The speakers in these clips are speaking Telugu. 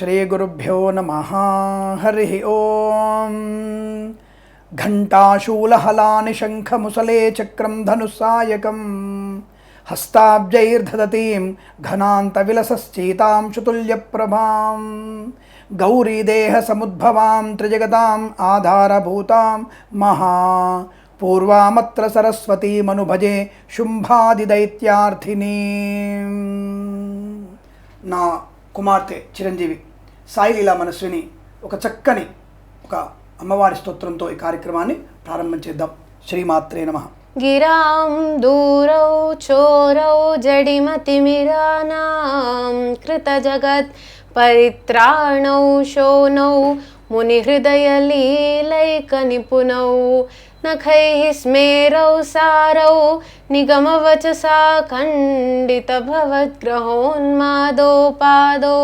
श्रीगुरुभ्यो नमः। हरिः ॐ घण्टाशूलहलानिशङ्खमुसले चक्रं धनुस्सायकं हस्ताब्जैर्धदतीं घनान्तविलसश्चेतां शुतुल्यप्रभां गौरीदेहसमुद्भवां त्रिजगताम् आधारभूतां महा। पूर्वामत्र सरस्वतीमनुभजे ಶುಂಭಾದಿದೈತ್ಯಾರ್ಥಿನಿ ना, कुमारते, चिरंजीवी। సాయిలీలా మనస్విని ఒక చక్కని ఒక అమ్మవారి స్తోత్రంతో ఈ కార్యక్రమాన్ని ప్రారంభం చేద్దాం శ్రీమాత్రే నమ गिरां दूरौ चोरौ जडिमतिमिरानां कृतजगत् परित्राणौ शोनौ मुनिहृदयलीलैकनिपुणौ नखैः स्मेरौ सारौ निगमवचसा खण्डितभवद्ग्रहोन्मादोपादो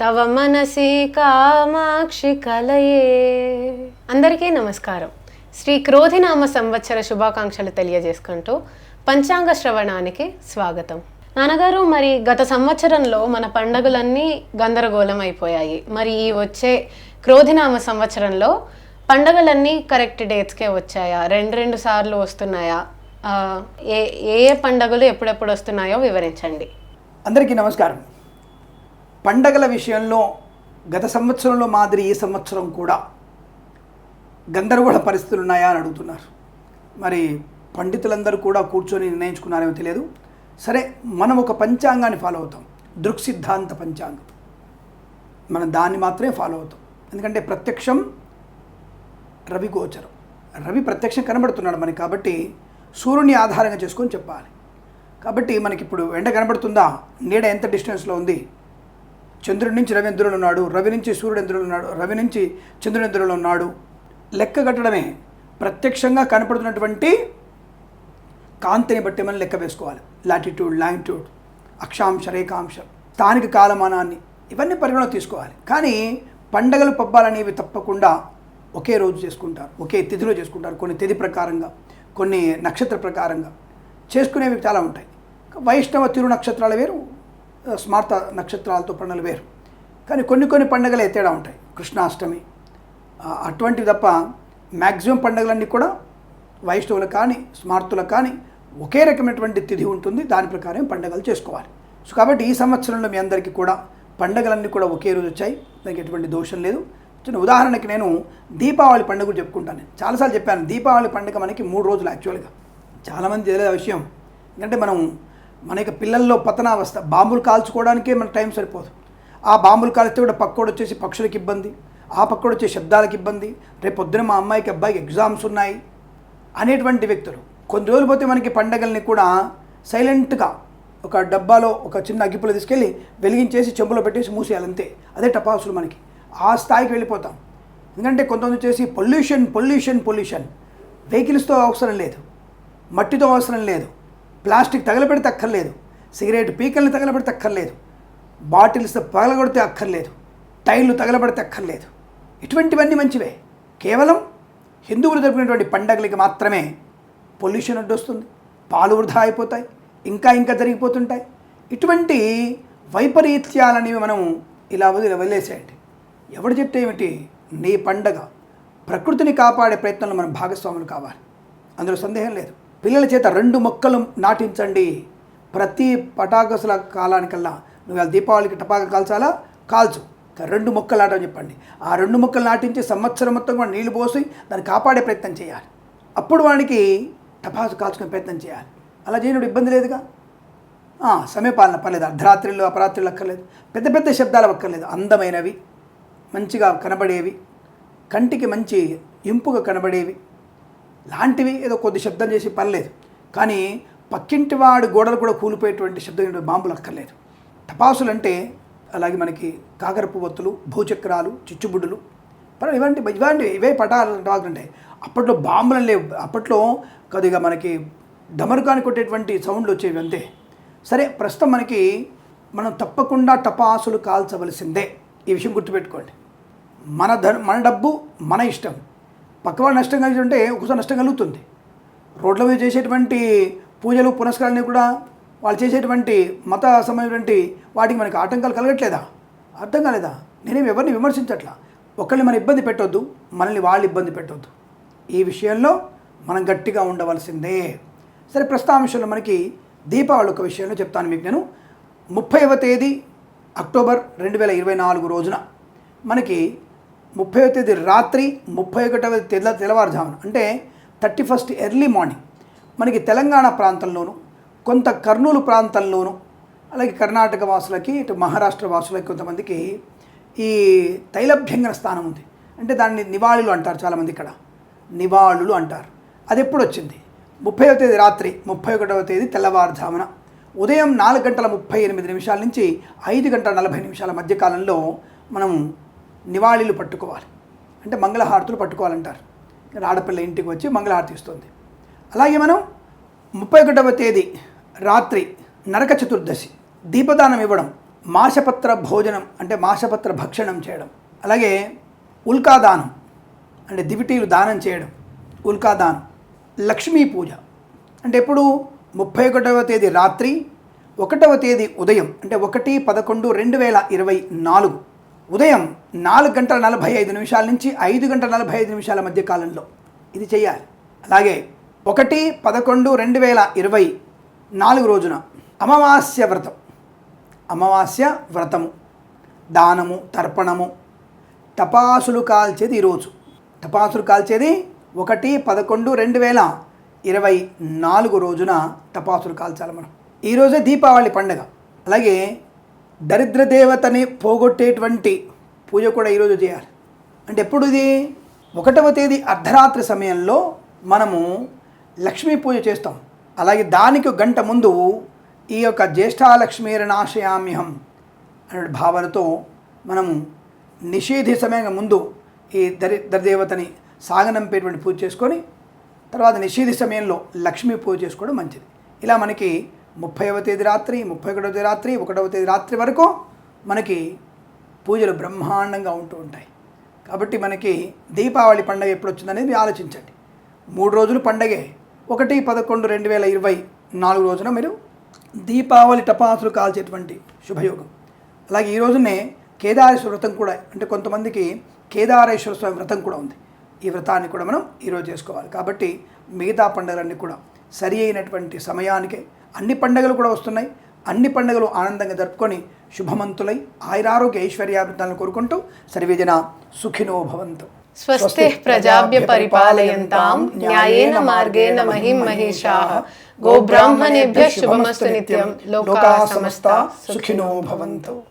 తవ మనసి కామాక్షి కలయే. అందరికీ నమస్కారం. శ్రీ క్రోధినామ సంవత్సర శుభాకాంక్షలు తెలియజేసుకుంటూ పంచాంగ శ్రవణానికి స్వాగతం. నాన్నగారు మరి గత సంవత్సరంలో మన పండగలన్నీ గందరగోళం అయిపోయాయి. మరి ఈ వచ్చే క్రోధినామ సంవత్సరంలో పండగలన్నీ కరెక్ట్ డేట్స్కే వచ్చాయా? రెండు రెండు సార్లు వస్తున్నాయా? ఏ ఏ పండగలు ఎప్పుడెప్పుడు వస్తున్నాయో వివరించండి. అందరికీ నమస్కారం. పండగల విషయంలో గత సంవత్సరంలో మాదిరి ఈ సంవత్సరం కూడా గందరగోళ పరిస్థితులు ఉన్నాయా అని అడుగుతున్నారు. మరి పండితులందరూ కూడా కూర్చొని నిర్ణయించుకున్నారేమో తెలియదు. సరే మనం ఒక పంచాంగాన్ని ఫాలో అవుతాం. దృక్సిద్ధాంత పంచాంగం. మనం దాన్ని మాత్రమే ఫాలో అవుతాం. ఎందుకంటే ప్రత్యక్షం రవి గోచరం. రవి ప్రత్యక్షం కనబడుతున్నాడు మనకి కాబట్టి సూర్యుని ఆధారంగా చేసుకొని చెప్పాలి. కాబట్టి మనకి ఇప్పుడు ఎండ కనబడుతుందా? నీడ ఎంత డిస్టెన్స్లో ఉంది? చంద్రుడి నుంచి రవి ఇంద్రుడు ఉన్నాడు? రవి నుంచి సూర్యుడు ఇంద్రుడు ఉన్నాడు? రవి నుంచి చంద్రుడు ఇంద్రుడు ఉన్నాడు? లెక్క కట్టడమే. ప్రత్యక్షంగా కనపడుతున్నటువంటి కాంతిని బట్టి మనం లెక్క వేసుకోవాలి. లాటిట్యూడ్ లాంగిట్యూడ్ అక్షాంశ రేఖాంశం స్థానిక కాలమానాన్ని ఇవన్నీ పరిగణలో తీసుకోవాలి. కానీ పండగలు పబ్బాలనేవి తప్పకుండా ఒకే రోజు చేసుకుంటారు. ఒకే తిథిలో చేసుకుంటారు. కొన్ని తిథి ప్రకారంగా కొన్ని నక్షత్ర ప్రకారంగా చేసుకునేవి చాలా ఉంటాయి. వైష్ణవ తిరు నక్షత్రాలు వేరు స్మార్త నక్షత్రాలతో పండుగలు వేరు. కానీ కొన్ని కొన్ని పండుగలే తేడా ఉంటాయి. కృష్ణాష్టమి. అటువంటివి తప్ప మ్యాక్సిమం పండుగలన్నీ కూడా వైష్ణవులకు కానీ స్మార్తులకు కానీ ఒకే రకమైనటువంటి తిథి ఉంటుంది. దాని ప్రకారం పండుగలు చేసుకోవాలి. సో కాబట్టి ఈ సంవత్సరంలో మీ అందరికీ కూడా పండుగలన్నీ కూడా ఒకే రోజు వచ్చాయి. దానికి ఎటువంటి దోషం లేదు. చిన్న ఉదాహరణకి నేను దీపావళి పండుగ చెప్పుకుంటాను. నేను చాలాసార్లు చెప్పాను దీపావళి పండుగ మనకి మూడు రోజులు యాక్చువల్గా చాలామంది తెలియదు విషయం. ఎందుకంటే మనం మన యొక్క పిల్లల్లో పతనావస్థ. బాంబులు కాల్చుకోవడానికే మన టైం సరిపోదు. ఆ బాంబులు కాల్చితే కూడా పక్కోడు వచ్చేసి పక్షులకు ఇబ్బంది. ఆ పక్కోడు వచ్చే శబ్దాలకు ఇబ్బంది. రేపొద్దున మా అమ్మాయికి అబ్బాయికి ఎగ్జామ్స్ ఉన్నాయి అనేటువంటి వ్యక్తులు. కొన్ని రోజులు పోతే మనకి పండగల్ని కూడా సైలెంట్గా ఒక డబ్బాలో ఒక చిన్న అగ్గిపుల్ల తీసుకెళ్ళి వెలిగించేసి చెంబులో పెట్టేసి మూసేయాలంతే అదే టపాసులు మనకి. ఆ స్థాయికి వెళ్ళిపోతాం. ఎందుకంటే కొంతమంది వచ్చేసి పొల్యూషన్ పొల్యూషన్ పొల్యూషన్. వెహికల్స్తో అవసరం లేదు. మట్టితో అవసరం లేదు. ప్లాస్టిక్ తగలబెడితే అక్కర్లేదు. సిగరెట్ పీకల్ని తగలబెడితే అక్కర్లేదు. బాటిల్స్ పగలగొడితే అక్కర్లేదు. టైర్లు తగలబెడితే అక్కర్లేదు. ఇటువంటివన్నీ మంచివే. కేవలం హిందువులు జరుపుకునేటువంటి పండగలకి మాత్రమే పొల్యూషన్ అడ్డొస్తుంది. పాలు వృధా అయిపోతాయి. ఇంకా ఇంకా జరిగిపోతుంటాయి. ఇటువంటి వైపరీత్యాలనేవి మనం ఇలా వదిలి వదిలేసేయండి. ఎవడు చెప్తే ఏమిటి? నీ పండగ. ప్రకృతిని కాపాడే ప్రయత్నంలో మనం భాగస్వాములు కావాలి. అందులో సందేహం లేదు. పిల్లల చేత రెండు మొక్కలు నాటించండి. ప్రతి పటాకసుల కాలానికల్లా నువ్వు దీపావళికి టపాక కాల్చాలా? కాల్చు. రెండు మొక్కలు నాటని చెప్పండి. ఆ రెండు మొక్కలు నాటించి సంవత్సరం మొత్తం కూడా నీళ్ళు పోసి దాన్ని కాపాడే ప్రయత్నం చేయాలి. అప్పుడు వానికి టపాసు కాల్చుకునే ప్రయత్నం చేయాలి. అలా చేయడం ఇబ్బంది లేదుగా? సమయపాలన పర్లేదు. అర్ధరాత్రిలో అపరాత్రిలో అక్కర్లేదు. పెద్ద పెద్ద శబ్దాలు అక్కర్లేదు. అందమైనవి మంచిగా కనబడేవి కంటికి మంచి ఇంపుగా కనబడేవి. లాంటివి ఏదో కొద్ది శబ్దం చేసి పర్లేదు. కానీ పక్కింటి వాడి గోడలు కూడా కూలిపోయేటువంటి శబ్దం బాంబులు అక్కర్లేదు. టపాసులు అంటే అలాగే మనకి కాకర పువ్వొత్తులు భూచక్రాలు చిచ్చుబుడ్డులు పర్వాలేదు ఇవ్వండి ఇలాంటి ఇవే పటాలు అంటే ఉంటాయి అప్పట్లో బాంబులు లేవు. అప్పట్లో కొద్దిగా మనకి డమరుకాని కొట్టేటువంటి సౌండ్లు వచ్చేవి అంతే. సరే ప్రస్తుతం మనకి మనం తప్పకుండా టపాసులు కాల్చవలసిందే. ఈ విషయం గుర్తుపెట్టుకోండి. మన ధన మన డబ్బు మన ఇష్టం. పక్కవాడు నష్టం కలిగి ఉంటే ఒకసారి నష్టం కలుగుతుంది. రోడ్ల మీద చేసేటువంటి పూజలు పునస్కారాన్ని కూడా వాళ్ళు చేసేటువంటి మత సంబంధించినటువంటి వాటికి మనకి ఆటంకాలు కలగట్లేదా? అర్థం కాలేదా? నేనేం ఎవరిని విమర్శించట్లా? ఒకరిని మనం ఇబ్బంది పెట్టొద్దు మనల్ని వాళ్ళు ఇబ్బంది పెట్టొద్దు. ఈ విషయంలో మనం గట్టిగా ఉండవలసిందే. సరే ప్రస్తాంశంలో మనకి దీపావళి ఒక విషయంలో చెప్తాను మీకు నేను. ముప్పైవ తేదీ అక్టోబర్ రెండు వేల ఇరవై నాలుగు రోజున మనకి ముప్పై తేదీ రాత్రి ముప్పై ఒకటవ తెల్ల తెల్లవారుజామున అంటే థర్టీ ఫస్ట్ ఎర్లీ మార్నింగ్. మనకి తెలంగాణ ప్రాంతంలోను కొంత కర్నూలు ప్రాంతంలోను అలాగే కర్ణాటక వాసులకి ఇటు మహారాష్ట్ర వాసులకి కొంతమందికి ఈ తైలభ్యంగన స్థానం ఉంది. అంటే దాన్ని నివాళులు అంటారు చాలామంది ఇక్కడ. నివాళులు అంటారు. అది ఎప్పుడు వచ్చింది ముప్పైవ తేదీ రాత్రి ముప్పై ఒకటవ తేదీ తెల్లవారుజామున. ఉదయం నాలుగు గంటల ముప్పై ఎనిమిది నిమిషాల నుంచి ఐదు గంటల నలభై నిమిషాల మధ్యకాలంలో మనం నివాళీలు పట్టుకోవాలి. అంటే మంగళహారతులు పట్టుకోవాలంటారు. ఆడపిల్ల ఇంటికి వచ్చి మంగళహారతి ఇస్తుంది. అలాగే మనం ముప్పై ఒకటవ తేదీ రాత్రి నరక చతుర్దశి దీపదానం ఇవ్వడం మాసపత్ర భోజనం అంటే మాసపత్ర భక్షణం చేయడం అలాగే ఉల్కాదానం అంటే దివిటీలు దానం చేయడం ఉల్కాదానం లక్ష్మీ పూజ. అంటే ఎప్పుడు? ముప్పై ఒకటవ తేదీ రాత్రి ఒకటవ తేదీ ఉదయం అంటే ఒకటి పదకొండు రెండు వేల ఇరవై నాలుగు. ఉదయం నాలుగు గంటల నలభై ఐదు నిమిషాల నుంచి ఐదు గంటల నలభై ఐదు నిమిషాల మధ్య కాలంలో ఇది చేయాలి. అలాగే ఒకటి పదకొండు రెండు వేల ఇరవై నాలుగు రోజున అమావాస్య వ్రతం. అమావాస్య వ్రతము. దానము తర్పణము. తపాసులు కాల్చేది ఈరోజు తపాసులు కాల్చేది ఒకటి పదకొండు రెండు వేల ఇరవై నాలుగు రోజున తపాసులు కాల్చాలి మనం. ఈరోజే దీపావళి పండుగ. అలాగే దరిద్ర దేవతని పోగొట్టేటువంటి పూజ కూడా ఈరోజు చేయాలి. అంటే ఎప్పుడు ఇది ఒకటవ తేదీ అర్ధరాత్రి సమయంలో మనము లక్ష్మీ పూజ చేస్తాం. అలాగే దానికి ఒక గంట ముందు ఈ యొక్క జ్యేష్ఠాలక్ష్మీరనాశయామ్యహం అనే భావనతో మనము నిషేధి సమయంగా ముందు ఈ దరి దేవతని సాగనంపేటువంటి పూజ చేసుకొని తర్వాత నిషేధి సమయంలో లక్ష్మీ పూజ చేసుకోవడం మంచిది. ఇలా మనకి ముప్పైవ తేదీ రాత్రి ముప్పై ఒకటవ తేదీ రాత్రి ఒకటవ తేదీ రాత్రి వరకు మనకి పూజలు బ్రహ్మాండంగా ఉంటూ ఉంటాయి. కాబట్టి మనకి దీపావళి పండగ ఎప్పుడు వచ్చిందనేది ఆలోచించండి. మూడు రోజులు పండగే. ఒకటి పదకొండు రెండు వేల ఇరవై నాలుగు రోజున మీరు దీపావళి టపాసులు కాల్చేటువంటి శుభయోగం. అలాగే ఈ రోజునే కేదారేశ్వర వ్రతం కూడా అంటే కొంతమందికి కేదారేశ్వర స్వామి వ్రతం కూడా ఉంది. ఈ వ్రతాన్ని కూడా మనం ఈరోజు చేసుకోవాలి. కాబట్టి మిగతా పండుగలన్నీ కూడా సరి అయినటువంటి సమయానికే అన్ని పండుగలు కూడా వస్తున్నాయి. అన్ని పండుగలు ఆనందంగా జరుపుకొని శుభమంతులై ఆయురారోగ్య ఐశ్వర్యాభివృద్ధాలను కోరుకుంటూ సర్వేజన సుఖినో భవంతు. స్వస్తి ప్రజాభ్య పరిపాలయంతాం. న్యాయేన మార్గేణ మహిం మహిషాః. గోబ్రాహ్మణేభ్య శుభమస్తు నిత్యం. లోకా సమస్త సుఖినో భవంతు.